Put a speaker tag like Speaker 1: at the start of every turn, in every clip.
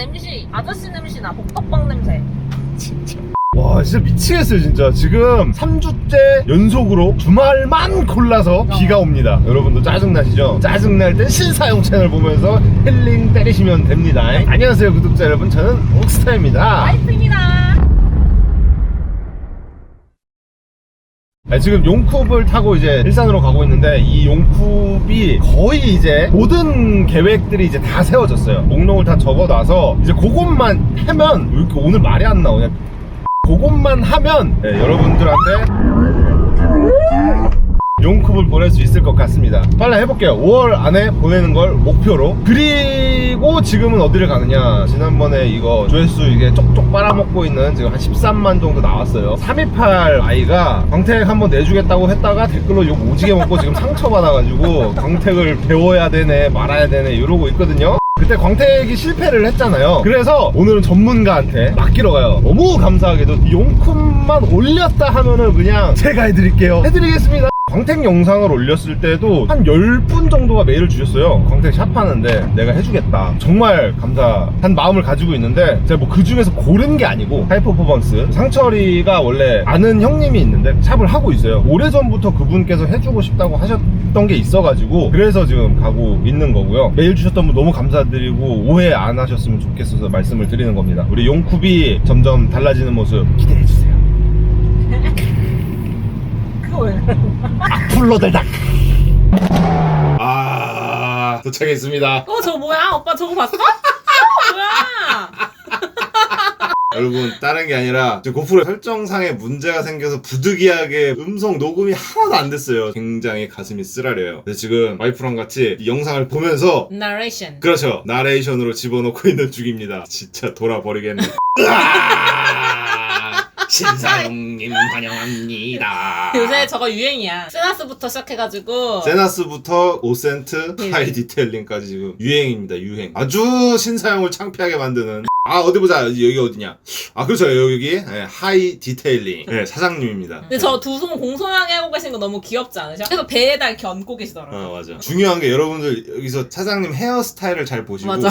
Speaker 1: 냄새 아저씨 냄새나 복덕빵 냄새.
Speaker 2: 와 진짜 미치겠어요 진짜. 지금 3주째 연속으로 주말만 골라서 비가 옵니다. 여러분도 짜증나시죠? 짜증날 땐 신사용 채널 보면서 힐링 때리시면 됩니다. 안녕하세요 구독자 여러분. 저는 옥스타입니다.
Speaker 1: 와이프입니다
Speaker 2: 아, 지금 용쿱을 타고 이제 일산으로 가고 있는데 이 용쿱이 거의 이제 모든 계획들이 이제 다 세워졌어요. 목록을 다 적어놔서 이제 그것만 하면 왜 이렇게 오늘 말이 안 나오냐? 그것만 하면 네, 여러분들한테 용쿱을 보낼 수 있을 것 같습니다. 빨리 해볼게요. 5월 안에 보내는 걸 목표로. 그리고 지금은 어디를 가느냐. 지난번에 이거 조회수 이게 쪽쪽 빨아먹고 있는 지금 한 13만 정도 나왔어요. 328 아이가 광택 한번 내주겠다고 했다가 댓글로 욕 오지게 먹고 지금 상처받아가지고 광택을 배워야 되네, 말아야 되네 이러고 있거든요. 그때 광택이 실패를 했잖아요. 그래서 오늘은 전문가한테 맡기러 가요. 너무 감사하게도 용품만 올렸다 하면은 그냥 제가 해드릴게요. 해드리겠습니다. 광택 영상을 올렸을 때도 한 10분 정도가 메일을 주셨어요. 광택 샵 하는데 내가 해주겠다. 정말 감사한 마음을 가지고 있는데 제가 뭐 그 중에서 고른 게 아니고 하이퍼포먼스 상철이가 원래 아는 형님이 있는데 샵을 하고 있어요. 오래전부터 그분께서 해주고 싶다고 하셨던 게 있어가지고 그래서 지금 가고 있는 거고요. 메일 주셨던 분 너무 감사드리고 오해 안 하셨으면 좋겠어서 말씀을 드리는 겁니다. 우리 용쿱이 점점 달라지는 모습 기대해주세요. 풀로들닥 아 도착했습니다.
Speaker 1: 어 저거 뭐야? 오빠 저거 봤어? 어, 뭐야?
Speaker 2: 여러분 다른 게 아니라 지금 고프로 설정상에 문제가 생겨서 부득이하게 음성 녹음이 하나도 안 됐어요. 굉장히 가슴이 쓰라려요. 그래서 지금 와이프랑 같이 이 영상을 보면서
Speaker 1: 나레이션
Speaker 2: 그렇죠. 나레이션으로 집어넣고 있는 중입니다. 진짜 돌아버리겠네. 으아! 신사영님 환영합니다.
Speaker 1: 요새 저거 유행이야. 세나스부터 시작해가지고.
Speaker 2: 세나스부터 오센트
Speaker 1: 예.
Speaker 2: 하이 디테일링까지 지금 유행입니다 유행. 아주 신사용을 창피하게 만드는. 아 어디 보자. 여기 어디냐. 아 그렇죠. 여기 예, 하이 디테일링. 예, 사장님입니다.
Speaker 1: 근데 저 두 손 공손하게 하고 계신 거 너무 귀엽지 않으셔? 그래서 배에다 이렇게 얹고 계시더라고요.
Speaker 2: 어 맞아. 중요한 게 여러분들 여기서 사장님 헤어스타일을 잘 보시고
Speaker 1: 맞아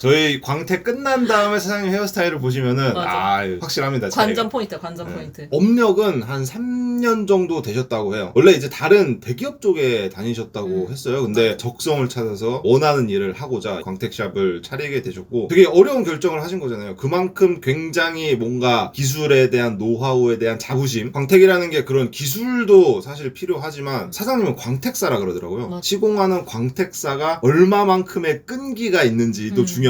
Speaker 2: 저희 광택 끝난 다음에 사장님 헤어스타일을 보시면은
Speaker 1: 맞아.
Speaker 2: 아 확실합니다 차이가.
Speaker 1: 관전 포인트 관전
Speaker 2: 네.
Speaker 1: 포인트
Speaker 2: 업력은 한 3년 정도 되셨다고 해요. 원래 이제 다른 대기업 쪽에 다니셨다고
Speaker 1: 음.
Speaker 2: 했어요. 근데 적성을 찾아서 원하는 일을 하고자 광택샵을 차리게 되셨고 되게 어려운 결정을 하신 거잖아요. 그만큼 굉장히 뭔가 기술에 대한 노하우에 대한 자부심. 광택이라는 게 그런 기술도 사실 필요하지만 사장님은 광택사라 그러더라고요.
Speaker 1: 맞아.
Speaker 2: 시공하는 광택사가 얼마만큼의 끈기가 있는지도
Speaker 1: 음.
Speaker 2: 중요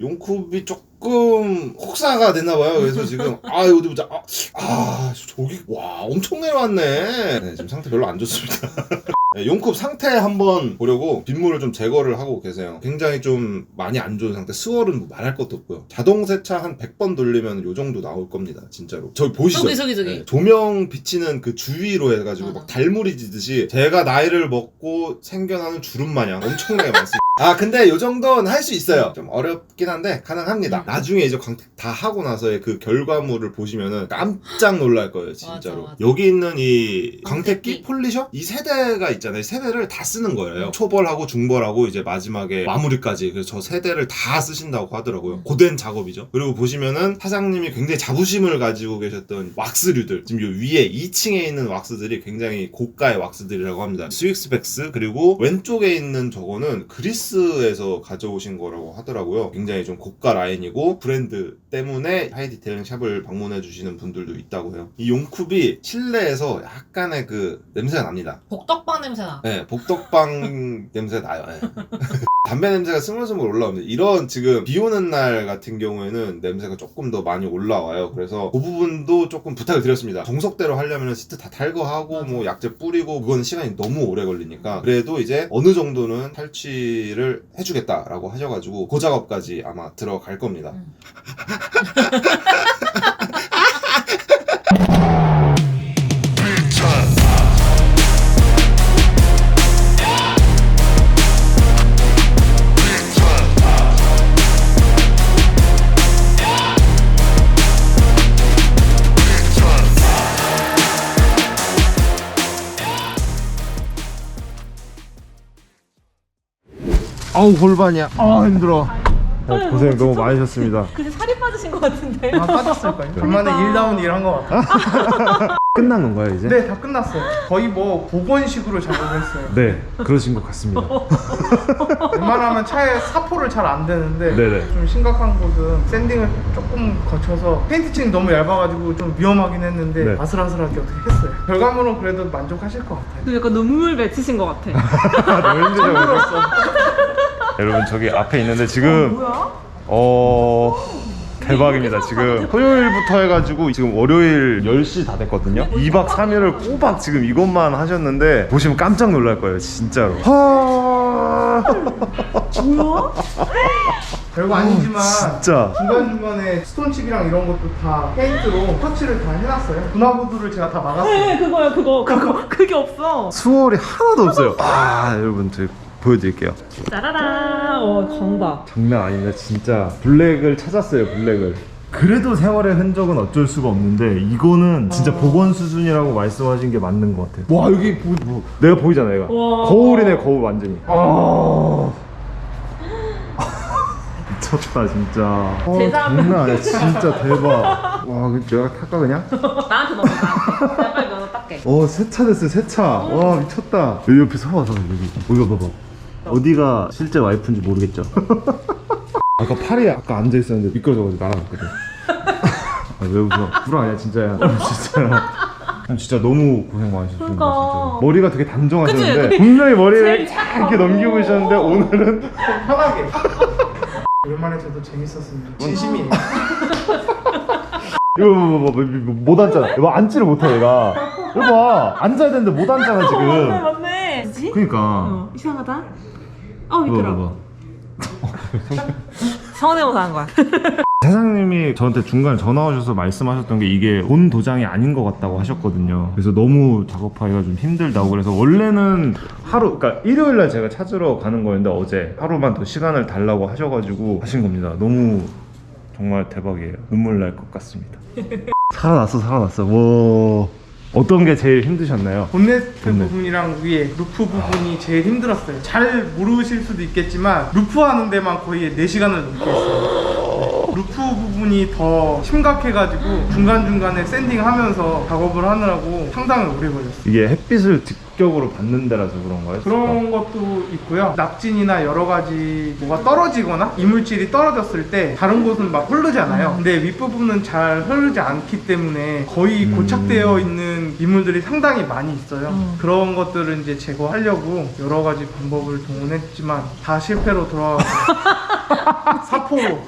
Speaker 2: 용쿱이 조금 혹사가 됐나 봐요. 그래서 지금 아 어디 보자. 아, 아 저기 와 엄청 내려왔네. 네, 지금 상태 별로 안 좋습니다. 네, 용쿱 상태 한번 보려고 빗물을 좀 제거를 하고 계세요. 굉장히 좀 많이 안 좋은 상태. 스월은 뭐 말할 것도 없고요. 자동 세차 한 100번 돌리면 요 정도 나올 겁니다. 진짜로. 저기 보시죠.
Speaker 1: 저기 저기 저기
Speaker 2: 네, 조명 비치는 그 주위로 해가지고
Speaker 1: 맞아.
Speaker 2: 막 달무리 지듯이 제가 나이를 먹고 생겨나는 주름 마냥 엄청나게 많습니다. 아 근데 요 정도는 할 수 있어요. 좀 어렵긴 한데 가능합니다.
Speaker 1: 음.
Speaker 2: 나중에 이제 광택 다 하고 나서의 그 결과물을 보시면은 깜짝 놀랄 거예요, 진짜로.
Speaker 1: 맞아, 맞아.
Speaker 2: 여기 있는 이 광택기? 폴리셔 이 세대가 있잖아요. 이 세대를 다 쓰는 거예요. 초벌하고 중벌하고 이제 마지막에 마무리까지 그래서 저 세대를 다 쓰신다고 하더라고요.
Speaker 1: 음.
Speaker 2: 고된 작업이죠. 그리고 보시면은 사장님이 굉장히 자부심을 가지고 계셨던 왁스류들 지금 요 위에 2층에 있는 왁스들이 굉장히 고가의 왁스들이라고 합니다. 스윅스백스 그리고 왼쪽에 있는 저거는 그리스 에서 가져오신 거라고 하더라고요. 굉장히 좀 고가 라인이고 브랜드 때문에 하이 디테일링 샵을 방문해 주시는 분들도 있다고 해요. 이 용쿱이 실내에서 약간의 그 냄새가 납니다.
Speaker 1: 복덕빵 냄새나
Speaker 2: 네, 복덕빵 냄새 나요. 네. 담배 냄새가 스물스물 올라옵니다. 이런 지금 비 오는 날 같은 경우에는 냄새가 조금 더 많이 올라와요. 그래서 그 부분도 조금 부탁을 드렸습니다. 정석대로 하려면 시트 다 탈거하고. 뭐 약재 뿌리고 그건 시간이 너무 오래 걸리니까 그래도 이제 어느 정도는 탈취를
Speaker 3: 해주겠다라고 하셔가지고 그 작업까지 아마 들어갈 겁니다.
Speaker 2: 아우 골반이야. 아 힘들어. 고생 너무 많으셨습니다.
Speaker 1: 근데 살이 빠지신 것 같은데.
Speaker 4: 아 빠졌을까요? 간만에 일 다운 일 한 것 같아요.
Speaker 2: 끝난 건가요 이제?
Speaker 4: 네, 다 끝났어요. 거의 뭐 복원식으로 작업했어요.
Speaker 2: 네, 그러신 것 같습니다.
Speaker 4: 웬만하면 차에 사포를 잘 안 되는데
Speaker 2: 네네.
Speaker 4: 좀 심각한 곳은 샌딩을 조금 거쳐서 페인트 칠이 너무 얇아가지고 좀 위험하긴 했는데
Speaker 2: 네.
Speaker 4: 아슬아슬하게 어떻게 했어요. 결과물은 그래도 만족하실 것 같아요.
Speaker 1: 약간 눈물 맺히신 것 같아.
Speaker 2: 너무 힘들죠. 여러분 저기 앞에 있는데 지금
Speaker 1: 뭐야?
Speaker 2: 어 대박입니다. 지금 토요일부터 해가지고 지금 월요일 10시 다 됐거든요. 2박 3일을 꼬박 지금 이것만 하셨는데 보시면 깜짝 놀랄 거예요, 진짜로. 하...
Speaker 1: 뭐야?
Speaker 4: 별거 아니지만
Speaker 2: 진짜.
Speaker 4: 중간중간에 스톤칩이랑 이런 것도 다 페인트로 터치를 다 해놨어요. 분화구두를 제가 다 막았어요.
Speaker 1: 네, 그거야, 그거. 그거. 그게 없어.
Speaker 2: 수월이 하나도 없어요. 아 여러분 저 보여드릴게요.
Speaker 1: 짜라라. 어, 강다.
Speaker 2: 장난 아닙니다. 진짜 블랙을 찾았어요 블랙을. 그래도 세월의 흔적은 어쩔 수가 없는데 이거는 진짜 복원 수준이라고 말씀하신 게 맞는 것 같아요. 와 여기 보, 뭐, 내가 보이잖아 얘가.
Speaker 1: 와.
Speaker 2: 거울이네 거울 완전히. 아. 미쳤다 진짜. 어,
Speaker 1: 제자
Speaker 2: 장난 아니야. 진짜 대박. 와 그럼 내가 탈까 그냥?
Speaker 1: 나한테 넘어. 내가 빨리 면허 닦게.
Speaker 2: 어 세차 됐어 세차. 와 미쳤다. 여기 옆에 서봐 서봐 여기. 여기 봐봐 어디가 실제 와이프인지 모르겠죠. 아까 팔이 아까 앉아 있었는데 미끄러져가지고 날아갔거든. 아, 왜 웃어? 불안 아니야 진짜야. 진짜야. 형 진짜 너무 고생 많으셨습니다
Speaker 1: 그러니까.
Speaker 2: 진짜. 머리가 되게 단정하셨는데
Speaker 1: 그치?
Speaker 2: 분명히 머리를
Speaker 1: 제일
Speaker 2: 쫙 이렇게 넘기고 계셨는데 오늘은
Speaker 4: 좀 편하게. 오랜만에 저도 재밌었습니다. 진심이에요.
Speaker 2: 이거 뭐, 뭐, 뭐, 뭐, 못 앉잖아. 이거 앉지를 못해 얘가. 이거 봐. 앉아야 되는데 못 앉잖아
Speaker 1: 맞네,
Speaker 2: 지금
Speaker 1: 맞네. 뭐지?
Speaker 2: 그니까
Speaker 1: 어, 이상하다. 어,
Speaker 2: 이거
Speaker 1: 미끄러.
Speaker 2: 봐봐
Speaker 1: 성대모사 한 거야.
Speaker 2: 사장님이 저한테 중간에 전화 오셔서 말씀하셨던 게 이게 본 도장이 아닌 것 같다고 하셨거든요. 그래서 너무 작업하기가 좀 힘들다고 그래서 원래는 하루, 그러니까 일요일 날 제가 찾으러 가는 거였는데 어제 하루만 더 시간을 달라고 하셔가지고 하신 겁니다. 너무 정말 대박이에요. 눈물 날 것 같습니다. 살아났어, 살아났어. 와, 어떤 게 제일 힘드셨나요?
Speaker 4: 본네트
Speaker 2: 본넷.
Speaker 4: 부분이랑 위에 루프 부분이 제일 힘들었어요. 잘 모르실 수도 있겠지만 루프 하는 데만 거의 4시간을 넘게 했어요. 네. 루프 부분이 더 심각해가지고 중간중간에 샌딩하면서 작업을 하느라고 상당히 오래 걸렸어요.
Speaker 2: 이게 햇빛을 직 격으로 받는 데라서 그런가요?
Speaker 4: 그런 것도 있고요. 낙진이나 여러 가지 뭐가 떨어지거나 이물질이 떨어졌을 때 다른 곳은 막 흐르잖아요. 근데 윗부분은 잘 흐르지 않기 때문에 거의
Speaker 2: 음.
Speaker 4: 고착되어 있는 이물들이 상당히 많이 있어요.
Speaker 1: 음.
Speaker 4: 그런 것들을 이제 제거하려고 여러 가지 방법을 동원했지만 다 실패로 돌아가고 사포로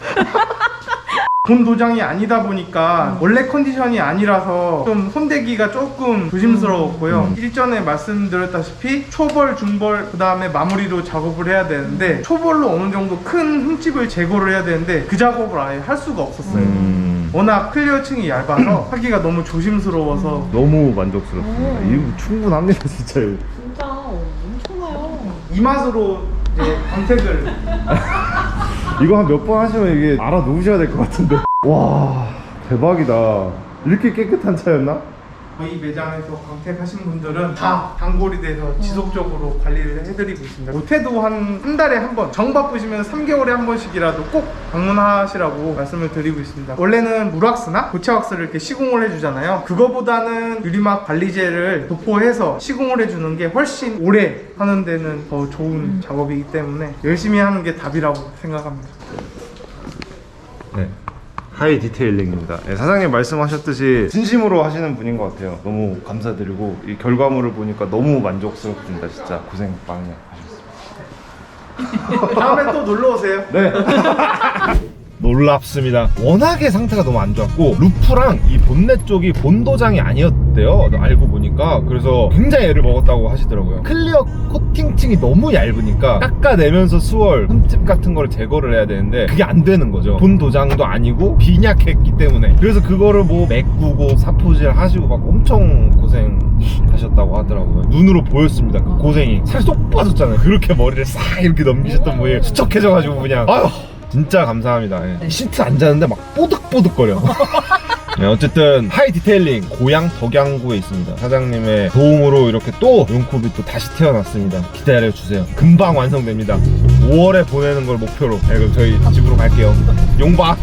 Speaker 4: 본 도장이 아니다 보니까 원래 컨디션이 아니라서 좀 손대기가 조금 조심스러웠고요. 일전에 말씀드렸다시피 초벌, 중벌, 그 다음에 마무리로 작업을 해야 되는데 초벌로 어느 정도 큰 흠집을 제거를 해야 되는데 그 작업을 아예 할 수가 없었어요.
Speaker 2: 음,
Speaker 4: 워낙 클리어층이 얇아서 하기가 너무 조심스러워서
Speaker 2: 너무 만족스럽습니다. 이거 충분합니다, 진짜. 이거.
Speaker 1: 진짜 엄청나요.
Speaker 4: 이 맛으로 이제 광택을
Speaker 2: 이거 한 몇 번 하시면 이게 알아 놓으셔야 될 것 같은데. 와, 대박이다. 이렇게 깨끗한 차였나?
Speaker 4: 저희 매장에서 광택하신 분들은 다 단골이 돼서 지속적으로 관리를 해드리고 있습니다. 못해도 한 한 달에 한 번, 정 바쁘시면 3개월에 한 번씩이라도 꼭 방문하시라고 말씀을 드리고 있습니다. 원래는 물왁스나 고체왁스를 이렇게 시공을 해주잖아요. 그거보다는 유리막 관리제를 도포해서 시공을 해주는 게 훨씬 오래 하는 데는 더 좋은 작업이기 때문에 열심히 하는 게 답이라고 생각합니다.
Speaker 2: 네. 하이 디테일링입니다. 네, 사장님 말씀하셨듯이 진심으로 하시는 분인 것 같아요. 너무 감사드리고 이 결과물을 보니까 너무 만족스럽습니다. 진짜 고생 많이 하셨습니다.
Speaker 4: 다음에 또 놀러 오세요.
Speaker 2: 네. 너 놀랍습니다. 워낙에 상태가 너무 안 좋았고 루프랑 이 본넷 쪽이 본도장이 아니었대요. 알고 보니까 그래서 굉장히 애를 먹었다고 하시더라고요. 클리어 코팅층이 너무 얇으니까 깎아내면서 수월 흠집 같은 걸 제거를 해야 되는데 그게 안 되는 거죠. 본도장도 아니고 빈약했기 때문에 그래서 그거를 뭐 메꾸고 사포질 하시고 막 엄청 고생하셨다고 하더라고요. 눈으로 보였습니다. 그 고생이 살 쏙 빠졌잖아요. 그렇게 머리를 싹 이렇게 넘기셨던 모양이 수척해져가지고 그냥 아휴 진짜 감사합니다. 예. 시트 앉았는데 막 뽀득뽀득거려. 네, 어쨌든 하이 디테일링 고향 덕양구에 있습니다. 사장님의 도움으로 이렇게 또 용쿠비 또 다시 태어났습니다. 기다려 주세요. 금방 완성됩니다. 5월에 보내는 걸 목표로. 네, 그럼 저희 집으로 갈게요. 용박.